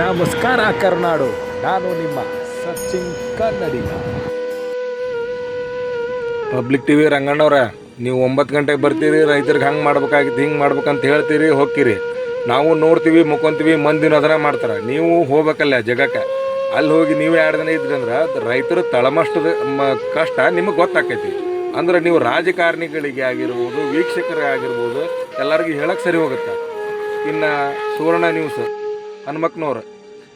ನಮಸ್ಕಾರ ಕರ್ನಾಡು. ನಾನು ನಿಮ್ಮ ಸಚಿನ್ ಕನ್ನಡಿಗ. ಪಬ್ಲಿಕ್ ಟಿವಿ ರಂಗಣ್ಣವ್ರ, ನೀವು ಒಂಬತ್ತು ಗಂಟೆಗೆ ಬರ್ತೀರಿ, ರೈತರಿಗೆ ಹಂಗೆ ಮಾಡ್ಬೇಕಾಗಿತ್ತು ಹಿಂಗೆ ಮಾಡ್ಬೇಕಂತ ಹೇಳ್ತೀರಿ, ಹೋಗ್ತೀರಿ. ನಾವು ನೋಡ್ತೀವಿ ಮುಕ್ಕೊಂತೀವಿ ಮಂದಿನ ಅದನ್ನ ಮಾಡ್ತಾರೆ. ನೀವು ಹೋಗ್ಬೇಕಲ್ಲ ಜಗಕ್ಕೆ. ಅಲ್ಲಿ ಹೋಗಿ ನೀವು ಎರಡು ದಿನ ಇದ್ರಿ ಅಂದ್ರೆ ರೈತರ ತಳಮಷ್ಟದ ಕಷ್ಟ ನಿಮಗೆ ಗೊತ್ತಾಕೈತಿ. ಅಂದ್ರೆ ನೀವು ರಾಜಕಾರಣಿಗಳಿಗೆ ಆಗಿರ್ಬೋದು ವೀಕ್ಷಕರಿಗೆ ಆಗಿರ್ಬೋದು, ಎಲ್ಲರಿಗೂ ಹೇಳಕ್ಕೆ ಸರಿ ಹೋಗುತ್ತೆ? ಇನ್ನು ಸುವರ್ಣ ನ್ಯೂಸ್ ಹನುಮಕ್ನವ್ರು.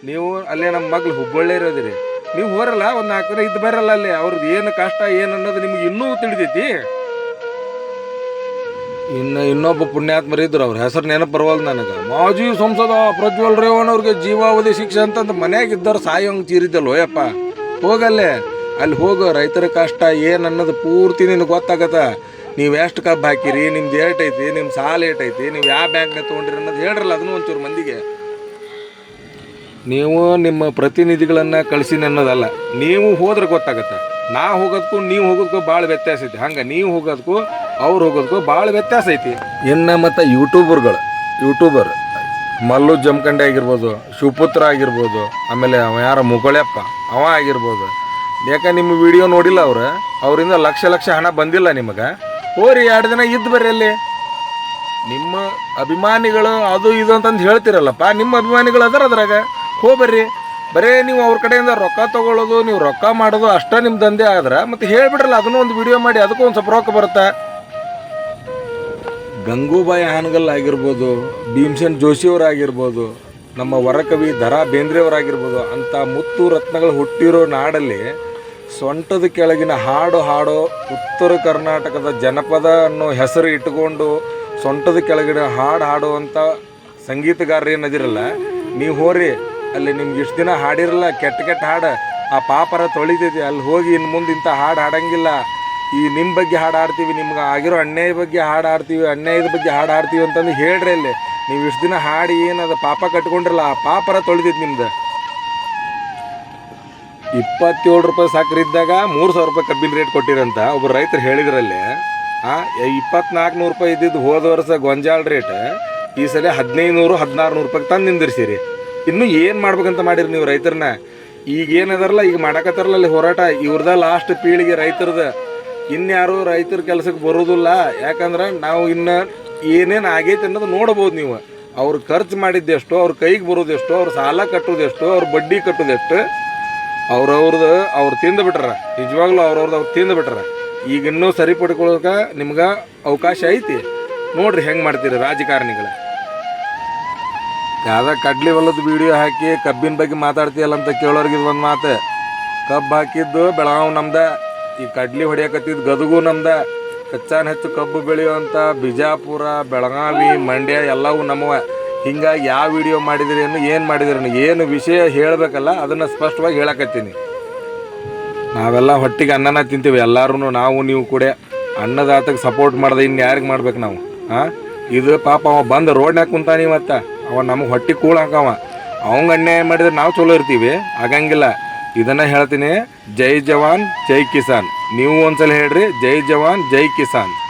ನೀವು ಅಲ್ಲೇ ನಮ್ಮ ಮಗ್ಳು ಹುಬ್ಬಳ್ಳಿ ಇರೋದಿರಿ. ನೀವು ಹೋರಲ್ಲ, ಒಂದು ನಾಲ್ಕು ದಿನ ಇದ್ದು ಬರಲ್ಲ ಅಲ್ಲಿ. ಅವ್ರದ್ದು ಏನು ಕಷ್ಟ, ಏನು ಅನ್ನೋದು ನಿಮ್ಗೆ ಇನ್ನೂ ತಿಳಿದೈತಿ. ಇನ್ನು ಇನ್ನೊಬ್ಬ ಪುಣ್ಯಾತ್ಮರು ಇದ್ರು, ಅವ್ರ ಹೆಸರು ನೆನಪು ಬರವಲ್ದು ನನಗೆ. ಮಾಜಿ ಸಂಸದ ಪ್ರಜ್ವಲ್ ರೇವಣ್ಣ ಅವ್ರಿಗೆ ಜೀವಾವಧಿ ಶಿಕ್ಷೆ ಅಂತಂದು ಮನ್ಯಾಗ ಇದ್ದವ್ರು ಸಾಯೋಂಗ್ ಚೀರಿದ್ದಲ್ಲ ಯಪ್ಪ. ಹೋಗಲ್ಲೇ. ಅಲ್ಲಿ ಹೋಗು ರೈತರ ಕಷ್ಟ, ಏನು ಅನ್ನೋದು ಪೂರ್ತಿ ನಿನಗೆ ಗೊತ್ತಾಗತ್ತ. ನೀವು ಎಷ್ಟು ಕಬ್ಬು ಹಾಕಿರಿ, ನಿಮ್ದು ಏಟೈತಿ ನಿಮ್ಮ ಸಾಲ ಏಟೈತಿ ನೀವು ಯಾವ ಬ್ಯಾಂಕ್ನ ತೊಗೊಂಡಿರಿ ಅನ್ನೋದು ಹೇಳ್ರಲ್ಲ ಅದನ್ನು ಒಂಚೂರು ಮಂದಿಗೆ. ನೀವು ನಿಮ್ಮ ಪ್ರತಿನಿಧಿಗಳನ್ನು ಕಳಿಸಿ ಅನ್ನೋದಲ್ಲ ನೀವು ಹೋದ್ರೆ ಗೊತ್ತಾಗತ್ತೆ. ನಾ ಹೋಗೋದಕ್ಕೂ ನೀವು ಹೋಗೋದಕ್ಕೂ ಭಾಳ ವ್ಯತ್ಯಾಸ ಐತಿ. ಹಂಗೆ ನೀವು ಹೋಗೋದಕ್ಕೂ ಅವ್ರು ಹೋಗೋದಕ್ಕೂ ಭಾಳ ವ್ಯತ್ಯಾಸ ಐತಿ. ಇನ್ನು ಮತ್ತು ಯೂಟ್ಯೂಬರ್ಗಳು ಯೂಟ್ಯೂಬರ್ ಮಲ್ಲು ಜಮಖಂಡಿ ಆಗಿರ್ಬೋದು, ಶಿವಪುತ್ರ ಆಗಿರ್ಬೋದು, ಆಮೇಲೆ ಅವ ಯಾರ ಮುಗೊಳ್ಯಪ್ಪ ಅವ ಆಗಿರ್ಬೋದು. ಯಾಕೆ ನಿಮ್ಮ ವಿಡಿಯೋ ನೋಡಿಲ್ಲ ಅವ್ರು? ಅವರಿಂದ ಲಕ್ಷ ಲಕ್ಷ ಹಣ ಬಂದಿಲ್ಲ ನಿಮಗೆ. ಹೋರಿ ಎರಡು ದಿನ ಇದ್ದು ಬರ್ರಿ ಅಲ್ಲಿ. ನಿಮ್ಮ ಅಭಿಮಾನಿಗಳು ಅದು ಇದು ಅಂತಂದು ಹೇಳ್ತಿರಲ್ಲಪ್ಪ. ನಿಮ್ಮ ಅಭಿಮಾನಿಗಳು ಅದರ ಅದ್ರಾಗ. ಹೋಗ್ಬರ್ರಿ ಬರೇ ನೀವು ಅವ್ರ ಕಡೆಯಿಂದ ರೊಕ್ಕ ತಗೊಳ್ಳೋದು, ನೀವು ರೊಕ್ಕ ಮಾಡೋದು ಅಷ್ಟೇ ನಿಮ್ಮ ದಂಧೆ ಆದ್ರೆ ಮತ್ತೆ ಹೇಳ್ಬಿಡ್ರಲ್ಲ ಅದನ್ನೂ ಒಂದು ವಿಡಿಯೋ ಮಾಡಿ, ಅದಕ್ಕೂ ಒಂದು ಸ್ವಲ್ಪ ರೊಕ್ಕ ಬರುತ್ತೆ. ಗಂಗೂಬಾಯಿ ಹಾನಗಲ್ ಆಗಿರ್ಬೋದು, ಭೀಮಸೇನ್ ಜೋಶಿಯವರಾಗಿರ್ಬೋದು ನಮ್ಮ ವರಕವಿ ದರಾ ಬೇಂದ್ರೆಯವರಾಗಿರ್ಬೋದು ಅಂಥ ಮುತ್ತು ರತ್ನಗಳು ಹುಟ್ಟಿರೋ ನಾಡಲ್ಲಿ ಸೊಂಟದ ಕೆಳಗಿನ ಹಾಡು ಹಾಡೋ ಉತ್ತರ ಕರ್ನಾಟಕದ ಜನಪದ ಅನ್ನೋ ಹೆಸರು ಇಟ್ಟುಕೊಂಡು ಸೊಂಟದ ಕೆಳಗಿನ ಹಾಡು ಹಾಡುವಂಥ ಸಂಗೀತಗಾರರು ಏನದಿರಲ್ಲ ನೀವು ಹೋರಿ. ಅಲ್ಲಿ ನಿಮ್ಗೆ ಇಷ್ಟು ದಿನ ಹಾಡಿರಲ್ಲ, ಕೆಟ್ಟ ಕೆಟ್ಟ ಹಾಡು. ಆ ಪಾಪರ ತೊಳಿತೈತಿ, ಅಲ್ಲಿ ಹೋಗಿ ಇನ್ನು ಮುಂದೆ ಇಂಥ ಹಾಡು ಹಾಡಂಗಿಲ್ಲ. ಈ ನಿಮ್ಮ ಬಗ್ಗೆ ಹಾಡು ಹಾಡ್ತೀವಿ, ನಿಮ್ಗೆ ಆಗಿರೋ ಅನ್ಯಾಯ ಬಗ್ಗೆ ಹಾಡು ಹಾಡ್ತೀವಿ ಅನ್ಯಾಯದ ಬಗ್ಗೆ ಹಾಡು ಹಾಡ್ತೀವಿ ಅಂತಂದು ಹೇಳ್ರಿ ಅಲ್ಲಿ. ನೀವು ಇಷ್ಟು ದಿನ ಹಾಡಿ ಏನದು ಪಾಪ ಕಟ್ಕೊಂಡಿರಲ್ಲ, ಆ ಪಾಪರ ತೊಳಿತೈತಿ ನಿಮ್ದು. ಇಪ್ಪತ್ತೇಳು ರೂಪಾಯಿ ಸಕ್ಕರೆ ಇದ್ದಾಗ ಮೂರು ಸಾವಿರ ರೂಪಾಯಿ ಕಬ್ಬಿನ ರೇಟ್ ಕೊಟ್ಟಿರಂತ ಒಬ್ಬರು ರೈತರು ಹೇಳಿದ್ರಲ್ಲಿ. ಆ ಇಪ್ಪತ್ನಾಲ್ಕು ನೂರು ರೂಪಾಯಿ ಇದ್ದಿದ್ದು ಹೋದ ವರ್ಷ ಗೊಂಜಾಳ ರೇಟ್ ಈ ಸಲ ಹದಿನೈದು ನೂರು ಹದಿನಾರು ನೂರು ರೂಪಾಯಿಗೆ ತಂದು ನಿಂದಿರ್ಸಿರಿ. ಇನ್ನು ಏನು ಮಾಡ್ಬೇಕಂತ ಮಾಡಿರಿ ನೀವು ರೈತರನ್ನ? ಈಗ ಏನದಾರಲ್ಲ, ಈಗ ಮಾಡಕತ್ತಾರಲ್ಲ ಅಲ್ಲಿ ಹೋರಾಟ, ಇವ್ರದ ಲಾಸ್ಟ್ ಪೀಳಿಗೆ ರೈತರದ. ಇನ್ಯಾರು ರೈತರ ಕೆಲಸಕ್ಕೆ ಬರೋದಿಲ್ಲ, ಯಾಕಂದ್ರೆ ನಾವು ಇನ್ನು ಏನೇನು ಆಗೈತೆ ಅನ್ನೋದು ನೋಡ್ಬೋದು ನೀವು. ಅವ್ರು ಖರ್ಚು ಮಾಡಿದ್ದೆಷ್ಟು ಅವ್ರ ಕೈಗೆ ಬರೋದೆಷ್ಟು ಅವ್ರ ಸಾಲ ಕಟ್ಟೋದೆಷ್ಟು ಅವ್ರ ಬಡ್ಡಿ ಕಟ್ಟೋದೆಷ್ಟು ಅವ್ರವ್ರದ್ದು ಅವ್ರು ತಿಂದು ಬಿಟ್ರ. ನಿಜವಾಗ್ಲೂ ಅವ್ರವ್ರದ್ದು ಅವ್ರು ತಿಂದು ಬಿಟ್ರ. ಈಗ ಇನ್ನೂ ಸರಿ ಪಡ್ಕೊಳಕ ನಿಮ್ಗೆ ಅವಕಾಶ ಐತಿ. ನೋಡ್ರಿ ಹೆಂಗೆ ಮಾಡ್ತೀರಿ ರಾಜಕಾರಣಿಗಳ. ಯಾವ್ದ ಕಡ್ಲಿ ಹೊಲದ ವಿಡಿಯೋ ಹಾಕಿ, ಕಬ್ಬಿನ ಬಗ್ಗೆ ಮಾತಾಡ್ತೀಯಲ್ಲ ಅಂತ ಕೇಳೋರ್ಗೆ ಇದು ಒಂದು ಮಾತು. ಕಬ್ಬು ಹಾಕಿದ್ದು ಬೆಳಗಾವ್ ನಮ್ದ, ಈ ಕಡ್ಲಿ ಹೊಡಿಯಕತ್ತಿದ್ದು ಗದಗು ನಮ್ದ. ಕಚ್ಚಾನ್ ಹೆಚ್ಚು ಕಬ್ಬು ಬೆಳೆಯುವಂಥ ಬಿಜಾಪುರ, ಬೆಳಗಾವಿ, ಮಂಡ್ಯ ಎಲ್ಲವೂ ನಮ್ಮವ. ಹಿಂಗಾಗಿ ಯಾವ ವಿಡಿಯೋ ಮಾಡಿದಿರೇನು ಏನು ಮಾಡಿದಿರೇನು ಏನು ವಿಷಯ ಹೇಳಬೇಕಲ್ಲ ಅದನ್ನು ಸ್ಪಷ್ಟವಾಗಿ ಹೇಳಕತ್ತೀನಿ. ನಾವೆಲ್ಲ ಹೊಟ್ಟಿಗೆ ಅನ್ನನ ತಿಂತೀವಿ ಎಲ್ಲರೂ ನಾವು, ನೀವು ಕೂಡ. ಅನ್ನದಾತಕ್ಕೆ ಸಪೋರ್ಟ್ ಮಾಡ್ದೆ ಇನ್ನು ಯಾರಿಗೆ ಮಾಡ್ಬೇಕು ನಾವು? ಹಾಂ ಇದು ಪಾಪ ಅವ ಬಂದು ರೋಡ್ನಾಗ ಕುಂತಾನಿ ಮತ್ತೆ ಅವ ನಮಗೆ ಹೊಟ್ಟೆ ಕೂಳು ಹಾಕವ ಅವಂಗ ಅನ್ಯಾಯ ಮಾಡಿದ್ರೆ ನಾವು ಚಲೋ ಇರ್ತೀವಿ. ಆಗಂಗಿಲ್ಲ. ಇದನ್ನ ಹೇಳ್ತೀನಿ. ಜೈ ಜವಾನ್, ಜೈ ಕಿಸಾನ್. ನೀವು ಒಂದ್ಸಲ ಹೇಳ್ರಿ. ಜೈ ಜವಾನ್, ಜೈ ಕಿಸಾನ್.